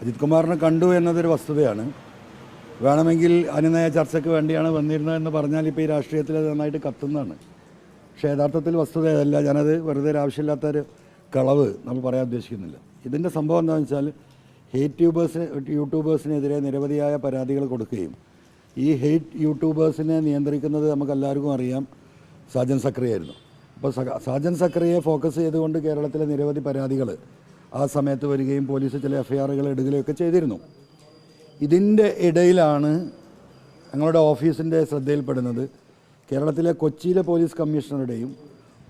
അജിത് കുമാറിനെ കണ്ടു എന്നതൊരു വസ്തുതയാണ്. വേണമെങ്കിൽ അനുനയ ചർച്ചയ്ക്ക് വേണ്ടിയാണ് വന്നിരുന്നത് എന്ന് പറഞ്ഞാൽ ഇപ്പോൾ ഈ രാഷ്ട്രീയത്തിൽ അത് നന്നായിട്ട് കത്തുന്നതാണ്. പക്ഷേ യഥാർത്ഥത്തിൽ വസ്തുത അതല്ല. ഞാനത് വെറുതെ ഒരു കളവ് നമ്മൾ പറയാൻ ഉദ്ദേശിക്കുന്നില്ല. ഇതിന്റെ സംഭവം എന്താണെന്ന് വെച്ചാൽ ഹെയ്റ്റ് ട്യൂബേഴ്സിന് യൂട്യൂബേഴ്സിനെതിരെ നിരവധിയായ പരാതികൾ കൊടുക്കുകയും ഈ ഹെയ്റ്റ് യൂട്യൂബേഴ്സിനെ നിയന്ത്രിക്കുന്നത് നമുക്ക് എല്ലാവർക്കും അറിയാം. സാജൻ സക്രിയായിരുന്നു അപ്പോൾ സക- സാജൻ സക്രിയെ ഫോക്കസ് ചെയ്തുകൊണ്ട് കേരളത്തിലെ നിരവധി പരാതികൾ ആ സമയത്ത് വരികയും പോലീസ് ചില എഫ് ഐ ആറുകൾ ഇടുകയൊക്കെ ചെയ്തിരുന്നു. ഇതിന്റെ ഇടയിലാണ് ഞങ്ങളുടെ ഓഫീസിന്റെ ശ്രദ്ധയിൽപ്പെടുന്നത്. കേരളത്തിലെ കൊച്ചിയിലെ പോലീസ് കമ്മീഷണറുടെയും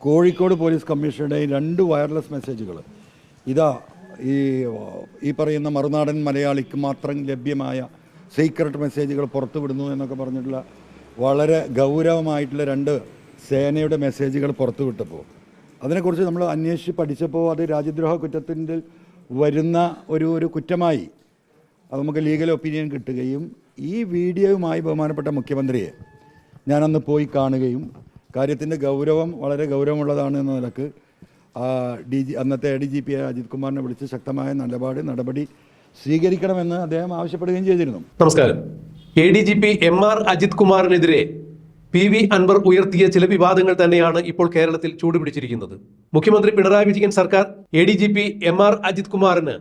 കോഴിക്കോട് പോലീസ് കമ്മീഷണറുടെയും രണ്ട് വയർലെസ് മെസ്സേജുകൾ. ഇതാ ഈ ഈ പറയുന്ന മറുനാടൻ മലയാളിക്ക് മാത്രം ലഭ്യമായ സീക്രട്ട് മെസ്സേജുകൾ പുറത്തുവിടുന്നു എന്നൊക്കെ പറഞ്ഞിട്ടുള്ള വളരെ ഗൗരവമായിട്ടുള്ള രണ്ട് സേനയുടെ മെസ്സേജുകൾ പുറത്തുവിട്ടപ്പോൾ അതിനെക്കുറിച്ച് നമ്മൾ അന്വേഷിച്ച് പഠിച്ചപ്പോൾ അത് രാജ്യദ്രോഹ കുറ്റത്തിന്റെ വരുന്ന ഒരു ഒരു കുറ്റമായി അത് നമുക്ക് ലീഗൽ ഒപ്പീനിയൻ കിട്ടുകയും ഈ വീഡിയോയുമായി ബഹുമാനപ്പെട്ട മുഖ്യമന്ത്രിയെ ഞാനന്ന് പോയി കാണുകയും കാര്യത്തിന്റെ ഗൗരവം വളരെ ഗൗരവമുള്ളതാണ് എന്ന നിലയ്ക്ക് ഡി ജി അന്നത്തെ ഡി ജി പി അജിത് കുമാറിനെ വിളിച്ച് ശക്തമായ നിലപാട് നടപടി സ്വീകരിക്കണമെന്ന് അദ്ദേഹം ആവശ്യപ്പെടുകയും ചെയ്തിരുന്നു. നമസ്കാരം. A D G P M R Ajith കുമാറിനെതിരെ P V Anvar ഉയർത്തിയ ചില വിവാദങ്ങൾ തന്നെയാണ് ഇപ്പോൾ കേരളത്തിൽ ചൂടുപിടിച്ചിരിക്കുന്നത്. മുഖ്യമന്ത്രി പിണറായി വിജയൻ സർക്കാർ A D G P M R Ajith കുമാറിന്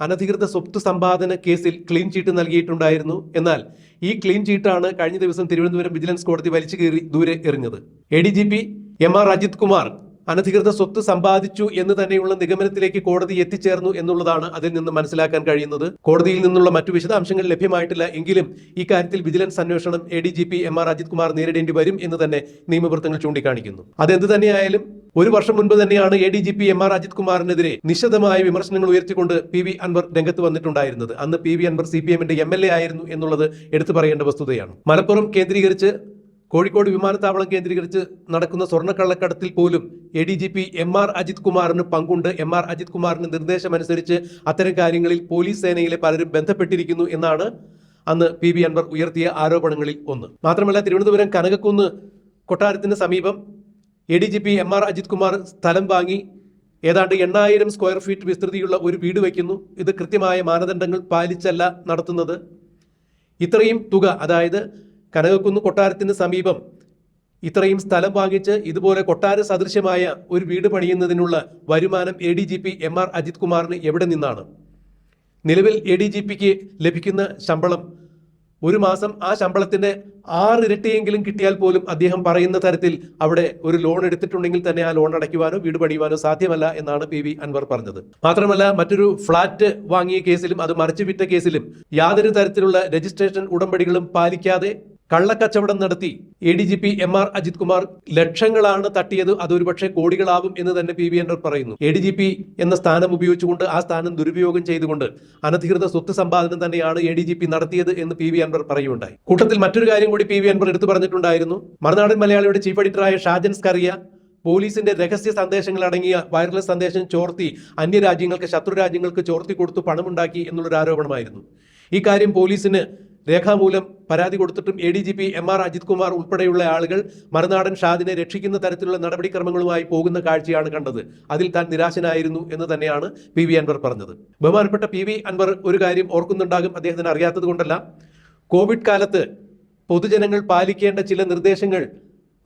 അനധികൃത സ്വത്ത് സമ്പാദന കേസിൽ ക്ലീൻ ചീട്ട് നൽകിയിട്ടുണ്ടായിരുന്നു. എന്നാൽ ഈ ക്ലീൻ ചീട്ടാണ് കഴിഞ്ഞ ദിവസം തിരുവനന്തപുരം വിജിലൻസ് കോടതി വലിച്ചു കീറി ദൂരെ എറിഞ്ഞത്. A D G P M R Ajith Kumar അനധികൃത സ്വത്ത് സമ്പാദിച്ചു എന്ന് തന്നെയുള്ള നിഗമനത്തിലേക്ക് കോടതി എത്തിച്ചേർന്നു എന്നുള്ളതാണ് അതിൽ നിന്ന് മനസ്സിലാക്കാൻ കഴിയുന്നത്. കോടതിയിൽ നിന്നുള്ള മറ്റു വിശദാംശങ്ങൾ ലഭ്യമായിട്ടില്ല എങ്കിലും ഇക്കാര്യത്തിൽ വിജിലൻസ് അന്വേഷണം A D G P M R Ajith Kumar നേരിടേണ്ടി വരും എന്ന് തന്നെ നിയമവൃത്തങ്ങൾ ചൂണ്ടിക്കാണിക്കുന്നു. അതെന്ത് തന്നെയായാലും ഒരു വർഷം മുൻപ് തന്നെയാണ് A D G P M R Ajith കുമാറിനെതിരെ നിശിതമായ വിമർശനങ്ങൾ ഉയർത്തിക്കൊണ്ട് പി വി അൻവർ രംഗത്ത് വന്നിട്ടുണ്ടായിരുന്നത്. അന്ന് P V Anvar C P എമ്മിന്റെ എം എൽ എ ആയിരുന്നു എന്നുള്ളത് എടുത്തു പറയേണ്ട വസ്തുതയാണ്. മലപ്പുറം കേന്ദ്രീകരിച്ച് കോഴിക്കോട് വിമാനത്താവളം കേന്ദ്രീകരിച്ച് നടക്കുന്ന സ്വർണക്കള്ളക്കടത്തിൽ പോലും A D G P M R Ajith കുമാറിന് പങ്കുണ്ട്. എം ആർ അജിത് കുമാറിന് നിർദ്ദേശമനുസരിച്ച് അത്തരം കാര്യങ്ങളിൽ പോലീസ് സേനയിലെ പലരും ബന്ധപ്പെട്ടിരിക്കുന്നു എന്നാണ് അന്ന് പി ബി അൻവർ ഉയർത്തിയ ആരോപണങ്ങളിൽ ഒന്ന്. മാത്രമല്ല തിരുവനന്തപുരം കനകക്കുന്ന് കൊട്ടാരത്തിന് സമീപം A D G P M R Ajith Kumar സ്ഥലം വാങ്ങി ഏതാണ്ട് എണ്ണായിരം സ്ക്വയർ ഫീറ്റ് വിസ്തൃതിയുള്ള ഒരു വീട് വയ്ക്കുന്നു. ഇത് കൃത്യമായ മാനദണ്ഡങ്ങൾ പാലിച്ചല്ല നടത്തുന്നത്. ഇത്രയും തുക അതായത് കനകക്കുന്ന് കൊട്ടാരത്തിന് സമീപം ഇത്രയും സ്ഥലം വാങ്ങിച്ച് ഇതുപോലെ കൊട്ടാര സദൃശ്യമായ ഒരു വീട് പണിയുന്നതിനുള്ള വരുമാനം A D G P M R Ajith കുമാറിന് എവിടെ നിന്നാണ്? നിലവിൽ എ ഡി ജി പിക്ക് ലഭിക്കുന്ന ശമ്പളം ഒരു മാസം ആ ശമ്പളത്തിന്റെ ആറിരട്ടിയെങ്കിലും കിട്ടിയാൽ പോലും അദ്ദേഹം പറയുന്ന തരത്തിൽ അവിടെ ഒരു ലോൺ എടുത്തിട്ടുണ്ടെങ്കിൽ തന്നെ ആ ലോൺ അടയ്ക്കുവാനോ വീട് പണിയുവാനോ സാധ്യമല്ല എന്നാണ് പി വി അൻവർ പറഞ്ഞത്. മാത്രമല്ല മറ്റൊരു ഫ്ളാറ്റ് വാങ്ങിയ കേസിലും അത് മറിച്ചു വിറ്റ കേസിലും യാതൊരു തരത്തിലുള്ള രജിസ്ട്രേഷൻ ഉടമ്പടികളും പാലിക്കാതെ കള്ളക്കച്ചവടം നടത്തി A D G P M R Ajith Kumar ലക്ഷങ്ങളാണ് തട്ടിയത്. അതൊരുപക്ഷെ കോടികളാവും എന്ന് തന്നെ പി വി എൻഡർ പറയുന്നു. എ ഡി ജി പി എന്ന സ്ഥാനം ഉപയോഗിച്ചുകൊണ്ട് ആ സ്ഥാനം ദുരുപയോഗം ചെയ്തുകൊണ്ട് അനധികൃത സ്വത്ത് സമ്പാദനം തന്നെയാണ് എ ഡി ജി പി നടത്തിയത് എന്ന് പി വി അൻവർ പറയുകയുണ്ടായി. കൂട്ടത്തിൽ മറ്റൊരു കാര്യം കൂടി പി വി അൻവർ എടുത്തു പറഞ്ഞിട്ടുണ്ടായിരുന്നു. മറുനാടൻ മലയാളിയുടെ ചീഫ് എഡിറ്ററായ ഷാജൻ സ്കറിയ പോലീസിന്റെ രഹസ്യ സന്ദേശങ്ങൾ അടങ്ങിയ വയർലെസ് സന്ദേശം ചോർത്തി അന്യരാജ്യങ്ങൾക്ക് ശത്രു രാജ്യങ്ങൾക്ക് ചോർത്തി കൊടുത്തു പണമുണ്ടാക്കി എന്നുള്ളൊരു ആരോപണമായിരുന്നു ഈ കാര്യം പോലീസിന് രേഖാമൂലം പരാതി കൊടുത്തിട്ടും A D G P M R Ajith Kumar ഉൾപ്പെടെയുള്ള ആളുകൾ മറുനാടൻ ഷാദിനെ രക്ഷിക്കുന്ന തരത്തിലുള്ള നടപടിക്രമങ്ങളുമായി പോകുന്ന കാഴ്ചയാണ് കണ്ടത്. അതിൽ താൻ നിരാശനായിരുന്നു എന്ന് തന്നെയാണ് പി വി അൻവർ പറഞ്ഞത്. ബഹുമാനപ്പെട്ട പി വി അൻവർ ഒരു കാര്യം ഓർക്കുന്നുണ്ടാകും അദ്ദേഹത്തിന് അറിയാത്തത് കൊണ്ടല്ല. കോവിഡ് കാലത്ത് പൊതുജനങ്ങൾ പാലിക്കേണ്ട ചില നിർദ്ദേശങ്ങൾ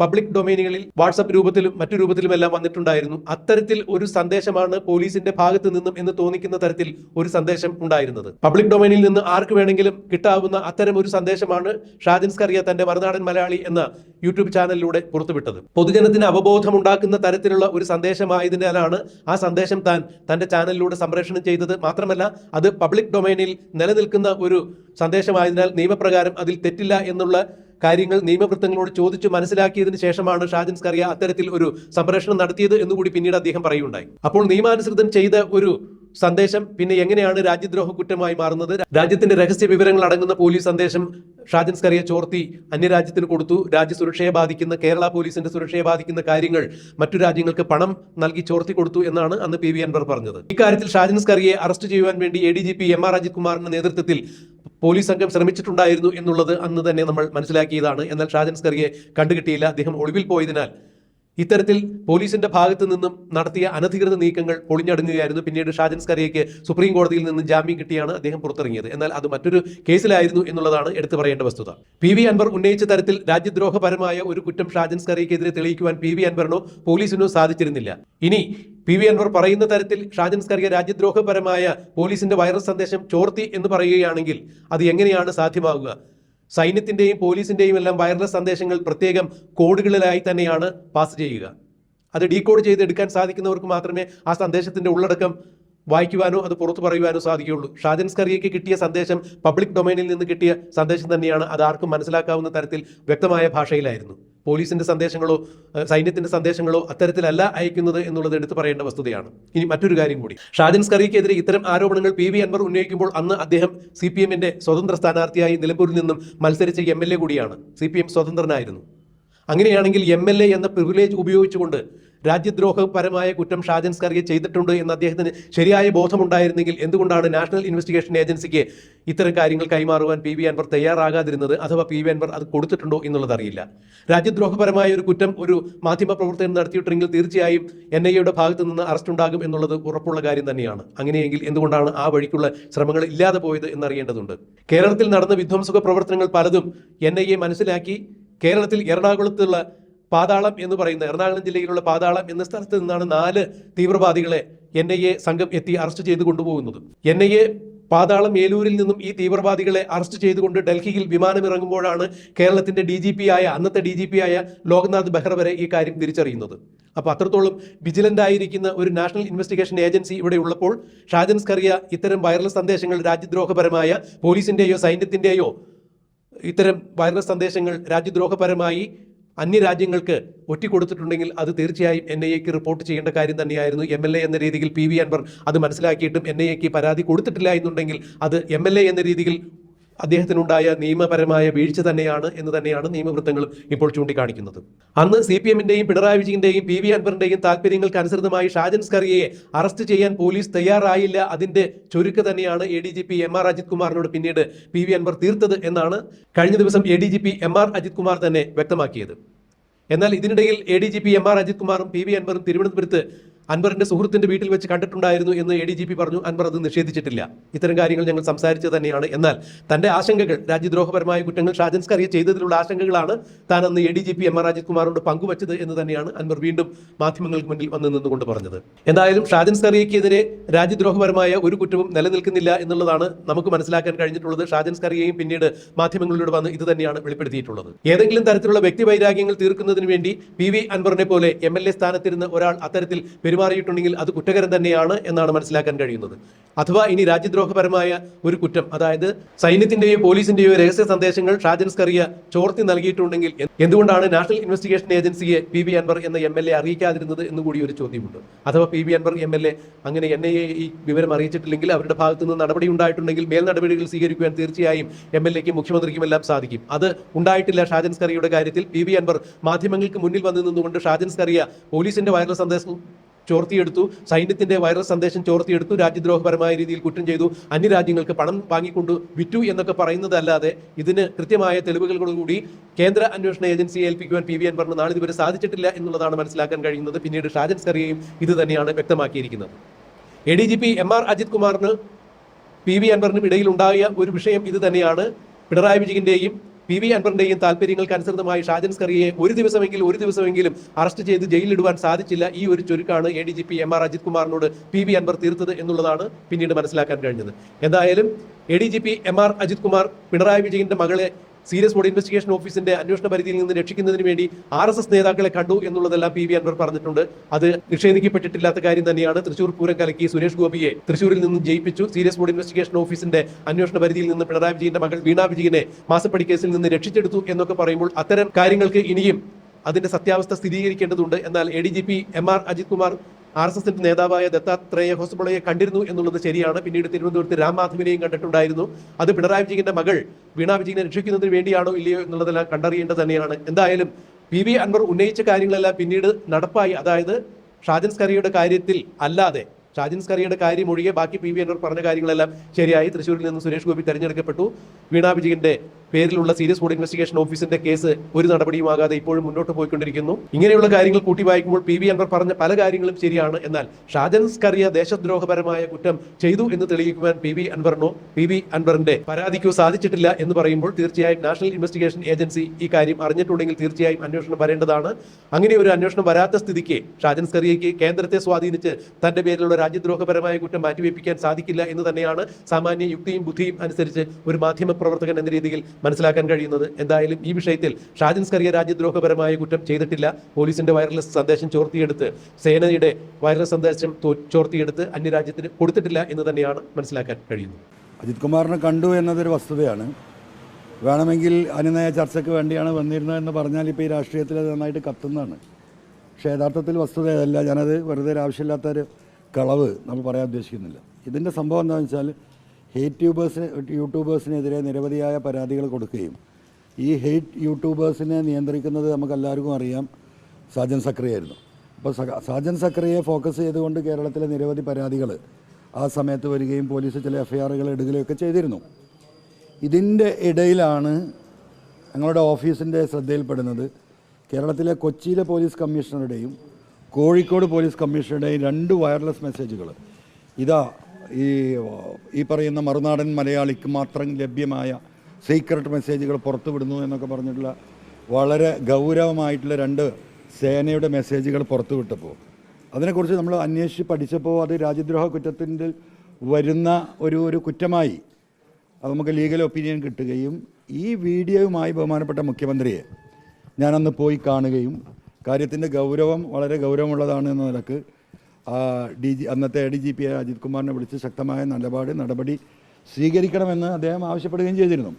പബ്ലിക് ഡൊമൈനുകളിൽ വാട്സപ്പ് രൂപത്തിലും മറ്റു രൂപത്തിലുമെല്ലാം വന്നിട്ടുണ്ടായിരുന്നു. അത്തരത്തിൽ ഒരു സന്ദേശമാണ് പോലീസിന്റെ ഭാഗത്ത് നിന്നും എന്ന് തോന്നിക്കുന്ന തരത്തിൽ ഒരു സന്ദേശം ഉണ്ടായിരുന്നത്. പബ്ലിക് ഡൊമൈനിൽ നിന്ന് ആർക്ക് വേണമെങ്കിലും കിട്ടാവുന്ന അത്തരം ഒരു സന്ദേശമാണ് ഷാജിൻ സ്കറിയ തന്റെ മറുനാടൻ മലയാളി എന്ന യൂട്യൂബ് ചാനലിലൂടെ പുറത്തുവിട്ടത്. പൊതുജനത്തിന് അവബോധം ഉണ്ടാക്കുന്ന തരത്തിലുള്ള ഒരു സന്ദേശമായതിനാലാണ് ആ സന്ദേശം താൻ തന്റെ ചാനലിലൂടെ സംപ്രേഷണം ചെയ്തത്. മാത്രമല്ല അത് പബ്ലിക് ഡൊമൈനിൽ നിലനിൽക്കുന്ന ഒരു സന്ദേശമായതിനാൽ നിയമപ്രകാരം അതിൽ തെറ്റില്ല എന്നുള്ള കാര്യങ്ങൾ നിയമവൃത്തങ്ങളോട് ചോദിച്ചു മനസ്സിലാക്കിയതിന് ശേഷമാണ് ഷാജൻ സ്കറിയ അത്തരത്തിൽ ഒരു സംപ്രേഷണം നടത്തിയത് എന്നുകൂടി പിന്നീട് അദ്ദേഹം പറയുകയുണ്ടായി. അപ്പോൾ നിയമാനുസൃതം ചെയ്ത ഒരു സന്ദേശം പിന്നെ എങ്ങനെയാണ് രാജ്യദ്രോഹ കുറ്റമായി മാറുന്നത്? രാജ്യത്തിന്റെ രഹസ്യ വിവരങ്ങൾ അടങ്ങുന്ന പോലീസ് സന്ദേശം ഷാജൻ സ്കറിയ ചോർത്തി അന്യരാജ്യത്തിന് കൊടുത്തു. രാജ്യസുരക്ഷയെ ബാധിക്കുന്ന കേരള പോലീസിന്റെ സുരക്ഷയെ ബാധിക്കുന്ന കാര്യങ്ങൾ മറ്റു രാജ്യങ്ങൾക്ക് പണം നൽകി ചോർത്തി കൊടുത്തു എന്നാണ് അന്ന് പി വി അൻവർ പറഞ്ഞത്. ഇക്കാര്യത്തിൽ ഷാജൻ സ്കറിയെ അറസ്റ്റ് ചെയ്യുവാൻ വേണ്ടി A D G P M R Ajith കുമാറിന്റെ നേതൃത്വത്തിൽ പോലീസ് സംഘം ശ്രമിച്ചിട്ടുണ്ടായിരുന്നു എന്നുള്ളത് അന്ന് തന്നെ നമ്മൾ മനസ്സിലാക്കിയതാണ്. എന്നാൽ ഷാജൻ സ്കറിയെ കണ്ടുകിട്ടിയില്ല. അദ്ദേഹം ഒളിവിൽ പോയതിനാൽ ഇത്തരത്തിൽ പോലീസിന്റെ ഭാഗത്തു നിന്നും നടത്തിയ അനധികൃത നീക്കങ്ങൾ പൊളിഞ്ഞടങ്ങുകയായിരുന്നു. പിന്നീട് ഷാജൻ സ്കറിയയ്ക്ക് സുപ്രീം കോടതിയിൽ നിന്ന് ജാമ്യം കിട്ടിയാണ് അദ്ദേഹം പുറത്തിറങ്ങിയത്. എന്നാൽ അത് മറ്റൊരു കേസിലായിരുന്നു എന്നുള്ളതാണ് എടുത്തു പറയേണ്ട വസ്തുത. പി വി അൻവർ ഉന്നയിച്ച തരത്തിൽ രാജ്യദ്രോഹപരമായ ഒരു കുറ്റം ഷാജൻ സ്കറിയയ്ക്കെതിരെ തെളിയിക്കുവാൻ പി വി അൻവറിനോ പോലീസിനോ സാധിച്ചിരുന്നില്ല. ഇനി പി വി അൻവർ പറയുന്ന തരത്തിൽ ഷാജൻ സ്കറിയ രാജ്യദ്രോഹപരമായ പോലീസിന്റെ വൈറസ് സന്ദേശം ചോർത്തി എന്ന് പറയുകയാണെങ്കിൽ അത് എങ്ങനെയാണ് സാധ്യമാകുക സൈന്യത്തിന്റെയും പോലീസിന്റെയും എല്ലാം വയർലെസ് സന്ദേശങ്ങൾ പ്രത്യേകം കോഡുകളിലായി തന്നെയാണ് പാസ് ചെയ്യുക. അത് ഡീകോഡ് ചെയ്ത് എടുക്കാൻ സാധിക്കുന്നവർക്ക് മാത്രമേ ആ സന്ദേശത്തിന്റെ ഉള്ളടക്കം വായിക്കുവാനോ അത് പുറത്തു പറയുവാനോ സാധിക്കുകയുള്ളൂ. ഷാജൻ സ്കറിയയ്ക്ക് കിട്ടിയ സന്ദേശം പബ്ലിക് ഡൊമൈനിൽ നിന്ന് കിട്ടിയ സന്ദേശം തന്നെയാണ്. അത് ആർക്കും മനസ്സിലാക്കാവുന്ന തരത്തിൽ വ്യക്തമായ ഭാഷയിലായിരുന്നു. പോലീസിന്റെ സന്ദേശങ്ങളോ സൈന്യത്തിന്റെ സന്ദേശങ്ങളോ അത്തരത്തിലല്ല അയക്കുന്നത് എന്നുള്ളത് എടുത്തു പറയേണ്ട വസ്തുതയാണ്. ഇനി മറ്റൊരു കാര്യം കൂടി. ഷാജൻ സ്കറിക്കെതിരെ ഇത്തരം ആരോപണങ്ങൾ പി വി അൻവർ ഉന്നയിക്കുമ്പോൾ അന്ന് അദ്ദേഹം സി പി എമ്മിന്റെ സ്വതന്ത്ര സ്ഥാനാർത്ഥിയായി നിലമ്പൂരിൽ നിന്നും മത്സരിച്ച എം എൽ എ കൂടിയാണ്. സി പി എം സ്വതന്ത്രനായിരുന്നു. അങ്ങനെയാണെങ്കിൽ എം എൽ എ എന്ന പ്രിവിലേജ് ഉപയോഗിച്ചുകൊണ്ട് രാജ്യദ്രോഹപരമായ കുറ്റം ഷാജൻ സ്കറിയെ ചെയ്തിട്ടുണ്ട് എന്ന് അദ്ദേഹത്തിന് ശരിയായ ബോധമുണ്ടായിരുന്നെങ്കിൽ എന്തുകൊണ്ടാണ് നാഷണൽ ഇൻവെസ്റ്റിഗേഷൻ ഏജൻസിക്ക് ഇത്തരം കാര്യങ്ങൾ കൈമാറുവാൻ പി വി അൻവർ തയ്യാറാകാതിരുന്നത്? അഥവാ പി വി അൻവർ അത് കൊടുത്തിട്ടുണ്ടോ എന്നുള്ളത് അറിയില്ല. രാജ്യദ്രോഹപരമായ ഒരു കുറ്റം ഒരു മാധ്യമ പ്രവർത്തകൻ നടത്തിയിട്ടുണ്ടെങ്കിൽ തീർച്ചയായും എൻ ഐ എയുടെ ഭാഗത്തു നിന്ന് അറസ്റ്റ് ഉണ്ടാകും എന്നുള്ളത് ഉറപ്പുള്ള കാര്യം തന്നെയാണ്. അങ്ങനെയെങ്കിൽ എന്തുകൊണ്ടാണ് ആ വഴിക്കുള്ള ശ്രമങ്ങൾ ഇല്ലാതെ പോയത് എന്നറിയേണ്ടതുണ്ട്. കേരളത്തിൽ നടന്ന വിധ്വംസക പ്രവർത്തനങ്ങൾ പലതും എൻ ഐ എ മനസ്സിലാക്കി. കേരളത്തിൽ എറണാകുളത്തുള്ള പാതാളം എന്ന് പറയുന്ന എറണാകുളം ജില്ലയിലുള്ള പാതാളം എന്ന സ്ഥലത്ത് നിന്നാണ് നാല് തീവ്രവാദികളെ എൻ ഐ എ സംഘം എത്തി അറസ്റ്റ് ചെയ്ത് കൊണ്ടുപോകുന്നത്. എൻ ഐ എ പാതാളം ഏലൂരിൽ നിന്നും ഈ തീവ്രവാദികളെ അറസ്റ്റ് ചെയ്തുകൊണ്ട് ഡൽഹിയിൽ വിമാനമിറങ്ങുമ്പോഴാണ് കേരളത്തിന്റെ ഡി ജി പി ആയ അന്നത്തെ ഡി ജി പി ആയ ലോക്നാഥ് ബെഹ്റ വരെ ഈ കാര്യം തിരിച്ചറിയുന്നത്. അപ്പോൾ അത്രത്തോളം വിജിലന്റ് ആയിരിക്കുന്ന ഒരു നാഷണൽ ഇൻവെസ്റ്റിഗേഷൻ ഏജൻസി ഇവിടെ ഉള്ളപ്പോൾ ഷാജൻ സ്കറിയ ഇത്തരം വൈറലസ് സന്ദേശങ്ങൾ രാജ്യദ്രോഹപരമായ പോലീസിന്റെയോ സൈന്യത്തിന്റെയോ ഇത്തരം വൈറൽ സന്ദേശങ്ങൾ രാജ്യദ്രോഹപരമായി അന്യരാജ്യങ്ങൾക്ക് ഒറ്റിക്കൊടുത്തിട്ടുണ്ടെങ്കിൽ അത് തീർച്ചയായും എൻ ഐ എക്ക് റിപ്പോർട്ട് ചെയ്യേണ്ട കാര്യം തന്നെയായിരുന്നു. എം എൽ എ എന്ന രീതിയിൽ പി വി അൻവർ അത് മനസ്സിലാക്കിയിട്ടും എൻ ഐ എക്ക് പരാതി കൊടുത്തിട്ടില്ല എന്നുണ്ടെങ്കിൽ അത് എം എൽ എ എന്ന രീതിയിൽ അദ്ദേഹത്തിനുണ്ടായ നിയമപരമായ വീഴ്ച തന്നെയാണ് എന്ന് തന്നെയാണ് നിയമവൃത്തങ്ങളും ഇപ്പോൾ ചൂണ്ടിക്കാണിക്കുന്നത്. അന്ന് സി പി എമ്മിന്റെയും പിണറായി വിജയന്റെയും പി വി അൻവറിന്റെയും താല്പര്യങ്ങൾക്ക് അനുസൃതമായി ഷാജൻ സ്കറിയെ അറസ്റ്റ് ചെയ്യാൻ പോലീസ് തയ്യാറായില്ല. അതിന്റെ ചുരുക്ക് തന്നെയാണ് A D G P M R Ajith കുമാറിനോട് പിന്നീട് പി വി അൻവർ തീർത്തത് എന്നാണ് കഴിഞ്ഞ ദിവസം A D G P M R Ajith Kumar തന്നെ വ്യക്തമാക്കിയത്. എന്നാൽ ഇതിനിടയിൽ A D G P M R Ajith കുമാറും പി വി അൻവറും തിരുവനന്തപുരത്ത് അൻവറിന്റെ സുഹൃത്തിന്റെ വീട്ടിൽ വെച്ച് കണ്ടിട്ടുണ്ടായിരുന്നു എന്ന് എ ഡി ജി പി പറഞ്ഞു. അൻവർ അത് നിഷേധിച്ചിട്ടില്ല. ഇത്തരം കാര്യങ്ങൾ ഞങ്ങൾ സംസാരിച്ചത് തന്നെയാണ്. എന്നാൽ തന്റെ ആശങ്കകൾ രാജ്യദ്രോഹപരമായ കുറ്റങ്ങൾ ഷാജൻ സ്കറിയ ചെയ്തതിലുള്ള ആശങ്കകളാണ് താൻ അന്ന് A D G P M R Rajeev പങ്കുവച്ചത് എന്ന് തന്നെയാണ് അൻവർ വീണ്ടും മാധ്യമങ്ങൾക്ക് മുന്നിൽ വന്ന് നിന്നുകൊണ്ട് പറഞ്ഞത്. എന്തായാലും ഷാജൻ സ്കറിയക്കെതിരെ രാജ്യദ്രോഹപരമായ ഒരു കുറ്റവും നിലനിൽക്കുന്നില്ല എന്നുള്ളതാണ് നമുക്ക് മനസ്സിലാക്കാൻ കഴിഞ്ഞിട്ടുള്ളത്. ഷാജൻ സ്കറിയയും പിന്നീട് മാധ്യമങ്ങളിലൂടെ വന്ന് ഇത് തന്നെയാണ് വെളിപ്പെടുത്തിയിട്ടുള്ളത്. ഏതെങ്കിലും തരത്തിലുള്ള വ്യക്തി വൈരാഗ്യങ്ങൾ തീർക്കുന്നതിന് വേണ്ടി പി വി അൻവറിനെ പോലെ എം എൽ എ സ്ഥാനത്തിരുന്ന ഒരാൾ അത്തരത്തിൽ പെരുമാറിയിട്ടുണ്ടെങ്കിൽ അത് കുറ്റകരം തന്നെയാണ് എന്നാണ് മനസ്സിലാക്കാൻ കഴിയുന്നത്. അഥവാ ഇനി രാജ്യദ്രോഹപരമായ ഒരു കുറ്റം അതായത് സൈന്യത്തിന്റെയോ പോലീസിന്റെയോ രഹസ്യ സന്ദേശങ്ങൾ ഷാജൻ സ്കറിയ ചോർത്തി നൽകിയിട്ടുണ്ടെങ്കിൽ എന്തുകൊണ്ടാണ് നാഷണൽ ഇൻവെസ്റ്റിഗേഷൻ ഏജൻസിയെ പി വി അൻവർ എന്ന എം എൽ എ അറിയിക്കാതിരുന്നത് എന്ന് കൂടി ഒരു ചോദ്യമുണ്ട്. അഥവാ P V Anvar M L A അങ്ങനെ എൻ ഐ എ ഈ വിവരം അറിയിച്ചിട്ടില്ലെങ്കിൽ അവരുടെ ഭാഗത്തു നിന്ന് നടപടി ഉണ്ടായിട്ടുണ്ടെങ്കിൽ മേൽ നടപടികൾ സ്വീകരിക്കുവാൻ തീർച്ചയായും എം എൽ എക്കും മുഖ്യമന്ത്രിക്കും എല്ലാം സാധിക്കും. അത് ഉണ്ടായിട്ടില്ല ഷാജൻ സ്കറിയുടെ കാര്യത്തിൽ. പി വി അൻവർ മാധ്യമങ്ങൾക്ക് മുന്നിൽ വന്നു നിന്നുകൊണ്ട് ഷാജൻ സ്കറിയ പോലീസിന്റെ വൈറൽ സന്ദേശം ചോർത്തിയെടുത്തു. സൈന്യത്തിന്റെ വൈറസ് സന്ദേശം ചോർത്തിയെടുത്തു. രാജ്യദ്രോഹപരമായ രീതിയിൽ കുറ്റം ചെയ്തു. അന്യരാജ്യങ്ങൾക്ക് പണം വാങ്ങിക്കൊണ്ട് വിറ്റു എന്നൊക്കെ പറയുന്നതല്ലാതെ ഇതിന് കൃത്യമായ തെളിവുകളോടുകൂടി കേന്ദ്ര അന്വേഷണ ഏജൻസിയെ ഏൽപ്പിക്കുവാൻ പി വി അൻവറിന് നാളെ ഇതുവരെ സാധിച്ചിട്ടില്ല എന്നുള്ളതാണ് മനസ്സിലാക്കാൻ കഴിയുന്നത്. പിന്നീട് ഷാജൻ സെറിയയും ഇത് തന്നെയാണ് വ്യക്തമാക്കിയിരിക്കുന്നത്. A D G P M R Ajith കുമാറിന് പി വി അൻവറിനും ഇടയിൽ ഉണ്ടായ ഒരു വിഷയം ഇത് തന്നെയാണ്. പിണറായി വിജയന്റെയും പി വി അൻവറിന്റെയും താല്പര്യങ്ങൾക്ക് അനുസൃതമായി ഷാജൻ സ്കറിയെ ഒരു ദിവസമെങ്കിലും ഒരു ദിവസമെങ്കിലും അറസ്റ്റ് ചെയ്ത് ജയിലിലിടുവാൻ സാധിച്ചില്ല ഈ ഒരു ചുരുക്കാണ് A D G P M R Ajith കുമാറിനോട് P V Anwar തീർത്തത് എന്നുള്ളതാണ് പിന്നീട് മനസ്സിലാക്കാൻ കഴിഞ്ഞത്. എന്തായാലും A D G P M R Ajith Kumar Pinarayi വിജയന്റെ മകളെ സീരിയസ് ബോഡി ഇൻവെസ്റ്റിഗേഷൻ ഓഫീസിന്റെ അന്വേഷണ പരിധിയിൽ നിന്ന് രക്ഷിക്കുന്നതിന് വേണ്ടി ആർ എസ് എസ് നേതാക്കളെ കണ്ടു എന്നുള്ളതെല്ലാം പി വി അൻവർ പറഞ്ഞിട്ടുണ്ട്. അത് നിഷേധിക്കപ്പെട്ടിട്ടില്ലാത്ത കാര്യം തന്നെയാണ്. തൃശൂർ പൂരം കലക്കി സുരേഷ് ഗോപിയെ തൃശൂരിൽ നിന്നും ജയിപ്പിച്ചു. സീരിയസ് ബോഡി ഇൻവെസ്റ്റിഗേഷൻ ഓഫീസിന്റെ അന്വേഷണ പരിധിയിൽ നിന്ന് പിണറായി വിജയന്റെ മകൾ വീണ വിജയനെ മാസപ്പടി കേസിൽ നിന്ന് രക്ഷിച്ചെടുത്തു എന്നൊക്കെ പറയുമ്പോൾ അത്തരം കാര്യങ്ങൾക്ക് ഇനിയും അതിന്റെ സത്യാവസ്ഥ സ്ഥിരീകരിക്കേണ്ടതുണ്ട്. എന്നാൽ A D G P M R Ajith Kumar R S എസിന്റെ നേതാവായ ദത്താത്രേയ ഹോസ്ബളയെ കണ്ടിരുന്നു എന്നുള്ളത് ശരിയാണ്. പിന്നീട് തിരുവനന്തപുരത്ത് രാംമാധവിനെയും കണ്ടിട്ടുണ്ടായിരുന്നു. അത് പിണറായി വിജയന്റെ മകൾ വീണ വിജയനെ രക്ഷിക്കുന്നതിന് വേണ്ടിയാണോ ഇല്ലയോ എന്നുള്ളതെല്ലാം കണ്ടറിയേണ്ടത് തന്നെയാണ്. എന്തായാലും പി വി അൻവർ ഉന്നയിച്ച കാര്യങ്ങളെല്ലാം പിന്നീട് നടപ്പായി. അതായത് ഷാജൻ സ്കറിയുടെ കാര്യത്തിൽ അല്ലാതെ ഷാജിൻ സ്കറിയുടെ കാര്യം ഒഴികെ ബാക്കി പി വി അൻവർ പറഞ്ഞ കാര്യങ്ങളെല്ലാം ശരിയായി. തൃശ്ശൂരിൽ നിന്ന് സുരേഷ് ഗോപി തെരഞ്ഞെടുക്കപ്പെട്ടു. വീണാ വിജയന്റെ പേരിലുള്ള സീരിയസ് ഫുഡ് ഇൻവെസ്റ്റിഗേഷൻ ഓഫീസിന്റെ കേസ് ഒരു നടപടിയുമാകാതെ ഇപ്പോഴും മുന്നോട്ട് പോയിക്കൊണ്ടിരിക്കുന്നു. ഇങ്ങനെയുള്ള കാര്യങ്ങൾ കൂട്ടി വായിക്കുമ്പോൾ പി വി അൻവർ പറഞ്ഞ പല കാര്യങ്ങളും ശരിയാണ്. എന്നാൽ ഷാജൻ സ്കറിയ ദേശദ്രോഹപരമായ കുറ്റം ചെയ്തു എന്ന് തെളിയിക്കുവാൻ പി വി അൻവറിനോ പി വി അൻവറിന്റെ പരാതിക്കോ സാധിച്ചിട്ടില്ല എന്ന് പറയുമ്പോൾ തീർച്ചയായും നാഷണൽ ഇൻവെസ്റ്റിഗേഷൻ ഏജൻസി ഈ കാര്യം അറിഞ്ഞിട്ടുണ്ടെങ്കിൽ തീർച്ചയായും അന്വേഷണം വരേണ്ടതാണ്. അങ്ങനെ ഒരു അന്വേഷണം വരാത്ത സ്ഥിതിക്ക് ഷാജൻ സ്കറിയയ്ക്ക് കേന്ദ്രത്തെ സ്വാധീനിച്ച് തന്റെ പേരിലുള്ള രാജ്യദ്രോഹപരമായ കുറ്റം മാറ്റിവെപ്പിക്കാൻ സാധിക്കില്ല എന്ന് തന്നെയാണ് സാമാന്യ യുക്തിയും ബുദ്ധിയും അനുസരിച്ച് ഒരു മാധ്യമ പ്രവർത്തകൻ എന്ന രീതിയിൽ മനസ്സിലാക്കാൻ കഴിയുന്നത്. എന്തായാലും ഈ വിഷയത്തിൽ ഷാജിൻ സ്കറിയ രാജ്യദ്രോഹപരമായ കുറ്റം ചെയ്തിട്ടില്ല. പോലീസിന്റെ വയർലെസ് സന്ദേശം ചോർത്തിയെടുത്ത് സേനയുടെ വയർലെസ് സന്ദേശം ചോർത്തിയെടുത്ത് അന്യരാജ്യത്തിന് കൊടുത്തിട്ടില്ല എന്ന് തന്നെയാണ് മനസ്സിലാക്കാൻ കഴിയുന്നത്. അജിത് കുമാറിനെ കണ്ടു എന്നതൊരു വസ്തുതയാണ്. വേണമെങ്കിൽ അനുനയ ചർച്ചയ്ക്ക് വേണ്ടിയാണ് വന്നിരുന്നതെന്ന് പറഞ്ഞാൽ ഇപ്പോൾ ഈ രാഷ്ട്രീയത്തിൽ അത് നന്നായിട്ട് കത്തുന്നതാണ്. പക്ഷേ യഥാർത്ഥത്തിൽ വസ്തുത അതല്ല. ഞാനത് വെറുതെ ഒരു ആവശ്യമില്ലാത്തൊരു കളവ് നമ്മൾ പറയാൻ ഉദ്ദേശിക്കുന്നില്ല. ഇതിന്റെ സംഭവം എന്താണെന്ന് വെച്ചാൽ ഹെയ്റ്റ് യൂബേഴ്സിന് യൂട്യൂബേഴ്സിനെതിരെ നിരവധിയായ പരാതികൾ കൊടുക്കുകയും. ഈ ഹെയ്റ്റ് യൂട്യൂബേഴ്സിനെ നിയന്ത്രിക്കുന്നത് നമുക്കെല്ലാവർക്കും അറിയാം. സാജൻ സക്രിയായിരുന്നു അപ്പോൾ സാജൻ സക്രിയെ ഫോക്കസ് ചെയ്തുകൊണ്ട് കേരളത്തിലെ നിരവധി പരാതികൾ ആ സമയത്ത് വരികയും പോലീസ് ചില എഫ് ഐ ആറുകൾ ഇടുകയൊക്കെ ചെയ്തിരുന്നു. ഇതിന്റെ ഇടയിലാണ് ഞങ്ങളുടെ ഓഫീസിന്റെ ശ്രദ്ധയിൽപ്പെടുന്നത്. കേരളത്തിലെ കൊച്ചിയിലെ പോലീസ് കമ്മീഷണറുടെയും കോഴിക്കോട് പോലീസ് കമ്മീഷണറുടെയും രണ്ട് വയർലെസ് മെസ്സേജുകൾ ഇതാ ഈ ഈ പറയുന്ന മറുനാടൻ മലയാളിക്ക് മാത്രം ലഭ്യമായ സീക്രട്ട് മെസ്സേജുകൾ പുറത്തുവിടുന്നു എന്നൊക്കെ പറഞ്ഞിട്ടുള്ള വളരെ ഗൗരവമായിട്ടുള്ള രണ്ട് സേനയുടെ മെസ്സേജുകൾ പുറത്തുവിട്ടപ്പോൾ. അതിനെക്കുറിച്ച് നമ്മൾ അന്വേഷിച്ച് പഠിച്ചപ്പോൾ അത് രാജ്യദ്രോഹ കുറ്റത്തിന്റെ വരുന്ന ഒരു ഒരു കുറ്റമായി അത് നമുക്ക് ലീഗൽ ഒപ്പീനിയൻ കിട്ടുകയും ഈ വീഡിയോയുമായി ബഹുമാനപ്പെട്ട മുഖ്യമന്ത്രിയെ ഞാനന്ന് പോയി കാണുകയും കാര്യത്തിന്റെ ഗൗരവം വളരെ ഗൗരവമുള്ളതാണ് എന്ന നിലയ്ക്ക് ഡി ജി അന്നത്തെ ഡി ജി പി അജിത് കുമാറിനെ വിളിച്ച് ശക്തമായ നിലപാട് നടപടി സ്വീകരിക്കണമെന്ന് അദ്ദേഹം ആവശ്യപ്പെടുകയും ചെയ്തിരുന്നു.